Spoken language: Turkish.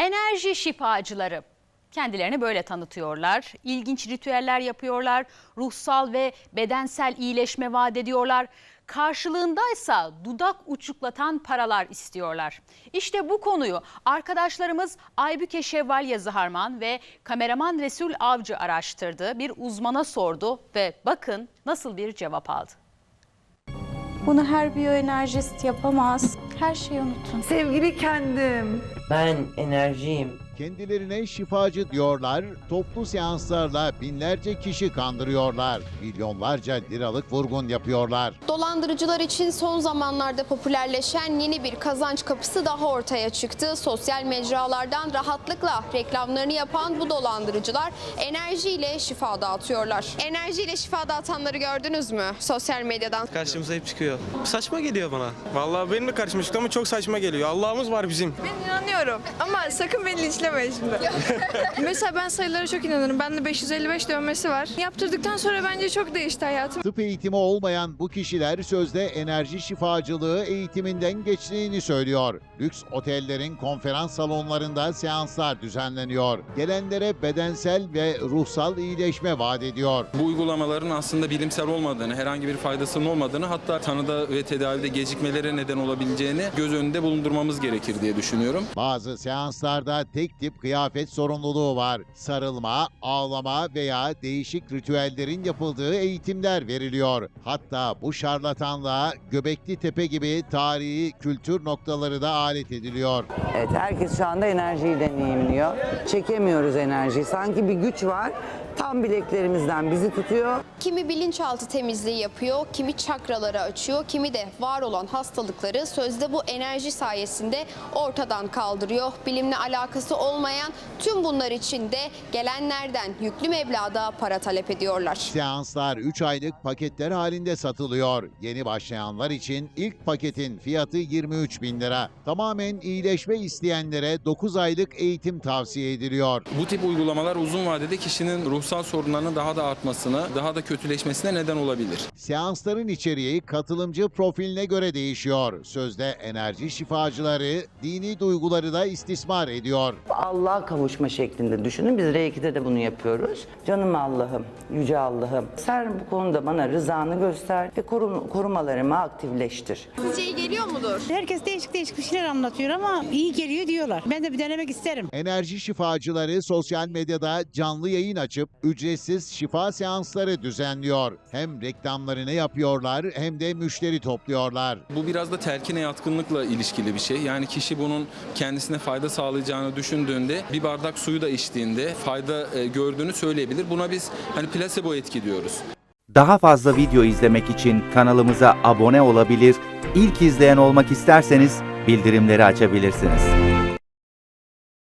Enerji şifacıları. Kendilerini böyle tanıtıyorlar. İlginç ritüeller yapıyorlar. Ruhsal ve bedensel iyileşme vaat ediyorlar. Karşılığındaysa dudak uçuklatan paralar istiyorlar. İşte bu konuyu arkadaşlarımız Aybüke Şevval Yazıharman ve kameraman Resul Avcı araştırdı. Bir uzmana sordu ve bakın nasıl bir cevap aldı. Bunu her biyoenerjist yapamaz. Her şeyi unutun. Sevgili kendim. Ben enerjiyim. Kendilerine şifacı diyorlar, toplu seanslarla binlerce kişi kandırıyorlar. Milyonlarca liralık vurgun yapıyorlar. Dolandırıcılar için son zamanlarda popülerleşen yeni bir kazanç kapısı daha ortaya çıktı. Sosyal mecralardan rahatlıkla reklamlarını yapan bu dolandırıcılar enerjiyle şifa dağıtıyorlar. Enerjiyle şifa dağıtanları gördünüz mü sosyal medyadan? Karşımıza hep çıkıyor. Saçma geliyor bana. Vallahi benim de karşıma çıktı ama çok saçma geliyor. Allah'ımız var bizim. Ben inanıyorum ama sakın beni linçlemeyin şimdi. Mesela ben sayılara çok inanırım. Bende 555 dönmesi var. Yaptırdıktan sonra bence çok değişti hayatım. Tıp eğitimi olmayan bu kişiler sözde enerji şifacılığı eğitiminden geçtiğini söylüyor. Lüks otellerin konferans salonlarında seanslar düzenleniyor. Gelenlere bedensel ve ruhsal iyileşme vaat ediyor. Bu uygulamaların aslında bilimsel olmadığını, herhangi bir faydasının olmadığını hatta tanıda ve tedavide gecikmelere neden olabileceğini göz önünde bulundurmamız gerekir diye düşünüyorum. Bazı seanslarda tek tip kıyafet sorumluluğu var. Sarılma, ağlama veya değişik ritüellerin yapıldığı eğitimler veriliyor. Hatta bu şarlatanlığa Göbekli Tepe gibi tarihi kültür noktaları da alet ediliyor. Evet herkes şu anda enerjiyi deneyimliyor. Çekemiyoruz enerjiyi. Sanki bir güç var. Tam bileklerimizden bizi tutuyor. Kimi bilinçaltı temizliği yapıyor, kimi çakraları açıyor, kimi de var olan hastalıkları sözde bu enerji sayesinde ortadan kaldırıyor. Bilimle alakası olmayan tüm bunlar için de gelenlerden yüklü meblağda para talep ediyorlar. Seanslar 3 aylık paketler halinde satılıyor. Yeni başlayanlar için ilk paketin fiyatı 23 bin lira. Tamamen iyileşme isteyenlere 9 aylık eğitim tavsiye ediliyor. Bu tip uygulamalar uzun vadede kişinin ruhsal sorunlarının daha da artmasına, daha da kötüleşmesine neden olabilir. Seansların içeriği katılımcı profiline göre değişiyor. Sözde enerji şifacıları dini duyguları da istismar ediyor. Allah'a kavuşma şeklinde düşünün. Biz R2'de de bunu yapıyoruz. Canım Allah'ım, yüce Allah'ım. Sen bu konuda bana rızanı göster ve korum- korumalarımı aktifleştir. Sizce iyi geliyor mudur? Herkes değişik değişik bir şeyler anlatıyor ama iyi geliyor diyorlar. Ben de bir denemek isterim. Enerji şifacıları sosyal medyada canlı yayın açıp ücretsiz şifa seansları düzenliyor. Hem reklamlarını yapıyorlar hem de müşteri topluyorlar. Bu biraz da telkine yatkınlıkla ilişkili bir şey. Yani kişi bunun kendisine fayda sağlayacağını düşündüğünde bir bardak suyu da içtiğinde fayda e, gördüğünü söyleyebilir. Buna biz hani plasebo etki diyoruz. Daha fazla video izlemek için kanalımıza abone olabilir, ilk izleyen olmak isterseniz bildirimleri açabilirsiniz.